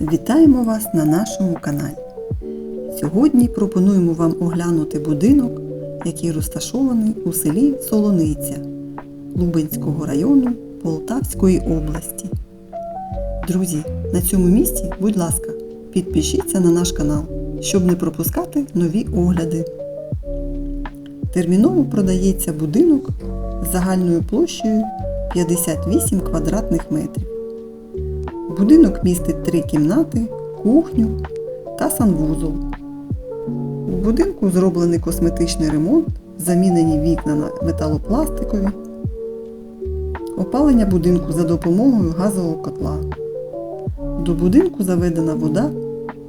Вітаємо вас на нашому каналі. Сьогодні пропонуємо вам оглянути будинок, який розташований у селі Солониця Лубенського району Полтавської області. Друзі, на цьому місці, будь ласка, підпишіться на наш канал, щоб не пропускати нові огляди. Терміново продається будинок з загальною площею 58 квадратних метрів. Будинок містить три кімнати, кухню та санвузол. У будинку зроблений косметичний ремонт, замінені вікна на металопластикові, опалення будинку за допомогою газового котла. До будинку заведена вода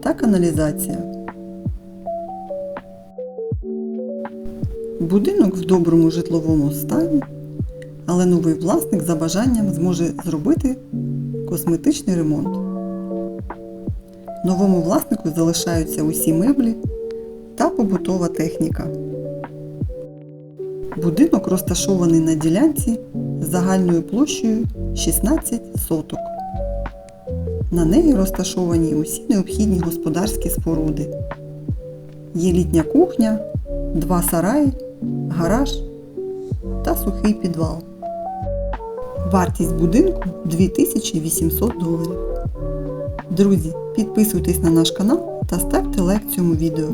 та каналізація. Будинок в доброму житловому стані, але новий власник за бажанням зможе зробити косметичний ремонт. Новому власнику залишаються усі меблі та побутова техніка. Будинок розташований на ділянці з загальною площею 16 соток. На неї розташовані усі необхідні господарські споруди. Є літня кухня, два сараї, гараж та сухий підвал. Вартість будинку 2800 доларів. Друзі, підписуйтесь на наш канал та ставте лайк цьому відео.